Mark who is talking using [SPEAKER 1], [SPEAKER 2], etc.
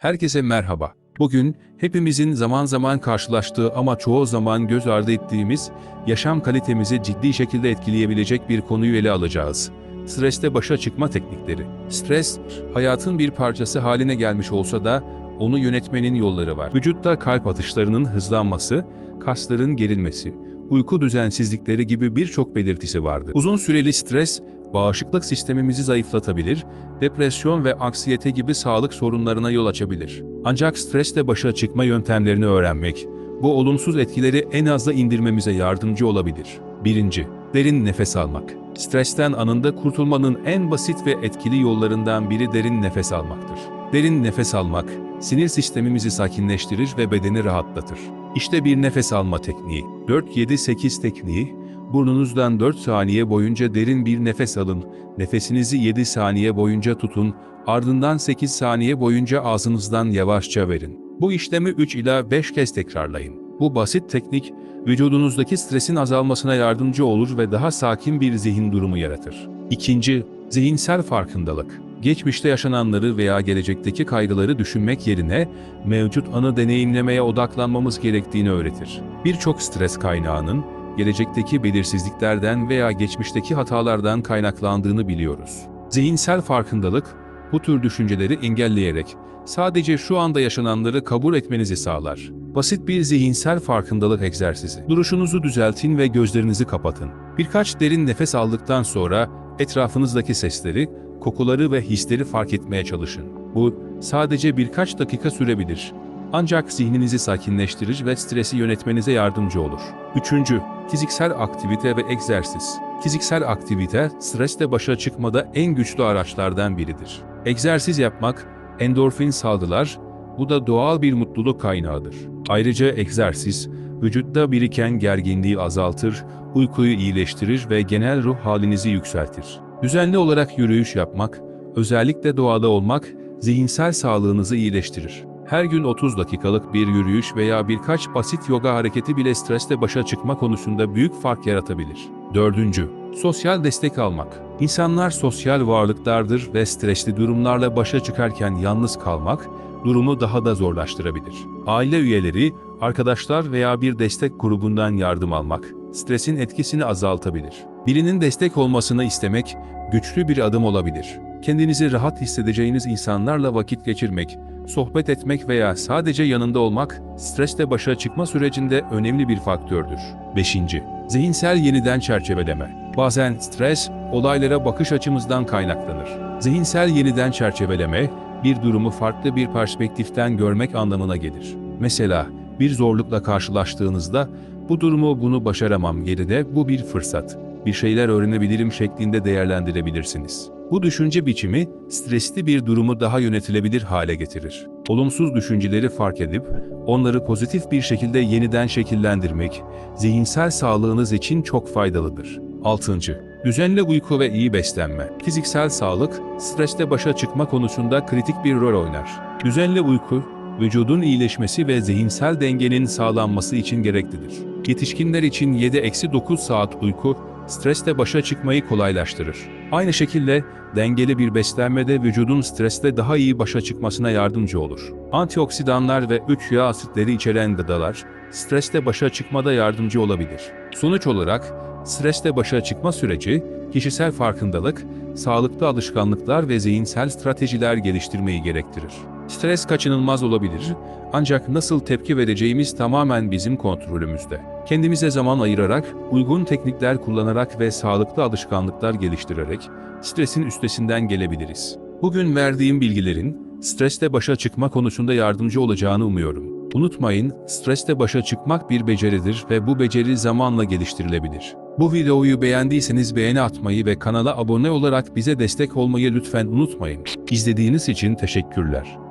[SPEAKER 1] Herkese merhaba. Bugün hepimizin zaman zaman karşılaştığı ama çoğu zaman göz ardı ettiğimiz yaşam kalitemizi ciddi şekilde etkileyebilecek bir konuyu ele alacağız. Streste başa çıkma teknikleri. Stres, hayatın bir parçası haline gelmiş olsa da onu yönetmenin yolları var. Vücutta kalp atışlarının hızlanması, kasların gerilmesi, uyku düzensizlikleri gibi birçok belirtisi vardır. Uzun süreli stres, bağışıklık sistemimizi zayıflatabilir, depresyon ve anksiyete gibi sağlık sorunlarına yol açabilir. Ancak stresle başa çıkma yöntemlerini öğrenmek, bu olumsuz etkileri en aza indirmemize yardımcı olabilir. 1. Derin nefes almak. Stresten anında kurtulmanın en basit ve etkili yollarından biri derin nefes almaktır. Derin nefes almak, sinir sistemimizi sakinleştirir ve bedeni rahatlatır. İşte bir nefes alma tekniği. 4-7-8 tekniği, burnunuzdan 4 saniye boyunca derin bir nefes alın, nefesinizi 7 saniye boyunca tutun, ardından 8 saniye boyunca ağzınızdan yavaşça verin. Bu işlemi 3 ila 5 kez tekrarlayın. Bu basit teknik, vücudunuzdaki stresin azalmasına yardımcı olur ve daha sakin bir zihin durumu yaratır. İkinci, zihinsel farkındalık. Geçmişte yaşananları veya gelecekteki kaygıları düşünmek yerine mevcut anı deneyimlemeye odaklanmamız gerektiğini öğretir. Birçok stres kaynağının gelecekteki belirsizliklerden veya geçmişteki hatalardan kaynaklandığını biliyoruz. Zihinsel farkındalık, bu tür düşünceleri engelleyerek sadece şu anda yaşananları kabul etmenizi sağlar. Basit bir zihinsel farkındalık egzersizi. Duruşunuzu düzeltin ve gözlerinizi kapatın. Birkaç derin nefes aldıktan sonra etrafınızdaki sesleri, kokuları ve hisleri fark etmeye çalışın. Bu sadece birkaç dakika sürebilir. Ancak zihninizi sakinleştirir ve stresi yönetmenize yardımcı olur. Üçüncü, fiziksel aktivite ve egzersiz. Fiziksel aktivite, stresle başa çıkmada en güçlü araçlardan biridir. Egzersiz yapmak, endorfin salgılar, bu da doğal bir mutluluk kaynağıdır. Ayrıca egzersiz, vücutta biriken gerginliği azaltır, uykuyu iyileştirir ve genel ruh halinizi yükseltir. Düzenli olarak yürüyüş yapmak, özellikle doğada olmak, zihinsel sağlığınızı iyileştirir. Her gün 30 dakikalık bir yürüyüş veya birkaç basit yoga hareketi bile stresle başa çıkma konusunda büyük fark yaratabilir. Dördüncü, sosyal destek almak. İnsanlar sosyal varlıklardır ve stresli durumlarla başa çıkarken yalnız kalmak, durumu daha da zorlaştırabilir. Aile üyeleri, arkadaşlar veya bir destek grubundan yardım almak, stresin etkisini azaltabilir. Birinin destek olmasını istemek, güçlü bir adım olabilir. Kendinizi rahat hissedeceğiniz insanlarla vakit geçirmek, sohbet etmek veya sadece yanında olmak, stresle başa çıkma sürecinde önemli bir faktördür. 5. Zihinsel yeniden çerçeveleme. Bazen stres, olaylara bakış açımızdan kaynaklanır. Zihinsel yeniden çerçeveleme, bir durumu farklı bir perspektiften görmek anlamına gelir. Mesela, bir zorlukla karşılaştığınızda, bu durumu bunu başaramam yerine bu bir fırsat, bir şeyler öğrenebilirim şeklinde değerlendirebilirsiniz. Bu düşünce biçimi, stresli bir durumu daha yönetilebilir hale getirir. Olumsuz düşünceleri fark edip, onları pozitif bir şekilde yeniden şekillendirmek, zihinsel sağlığınız için çok faydalıdır. 6. Düzenli uyku ve iyi beslenme. Fiziksel sağlık, stresle başa çıkma konusunda kritik bir rol oynar. Düzenli uyku, vücudun iyileşmesi ve zihinsel dengenin sağlanması için gereklidir. Yetişkinler için 7-9 saat uyku, stresle başa çıkmayı kolaylaştırır. Aynı şekilde dengeli bir beslenme de vücudun stresle daha iyi başa çıkmasına yardımcı olur. Antioksidanlar ve 3 yağ asitleri içeren gıdalar, stresle başa çıkmada yardımcı olabilir. Sonuç olarak, stresle başa çıkma süreci, kişisel farkındalık, sağlıklı alışkanlıklar ve zihinsel stratejiler geliştirmeyi gerektirir. Stres kaçınılmaz olabilir, ancak nasıl tepki vereceğimiz tamamen bizim kontrolümüzde. Kendimize zaman ayırarak, uygun teknikler kullanarak ve sağlıklı alışkanlıklar geliştirerek stresin üstesinden gelebiliriz. Bugün verdiğim bilgilerin stresle başa çıkma konusunda yardımcı olacağını umuyorum. Unutmayın, stresle başa çıkmak bir beceridir ve bu beceri zamanla geliştirilebilir. Bu videoyu beğendiyseniz beğeni atmayı ve kanala abone olarak bize destek olmayı lütfen unutmayın. İzlediğiniz için teşekkürler.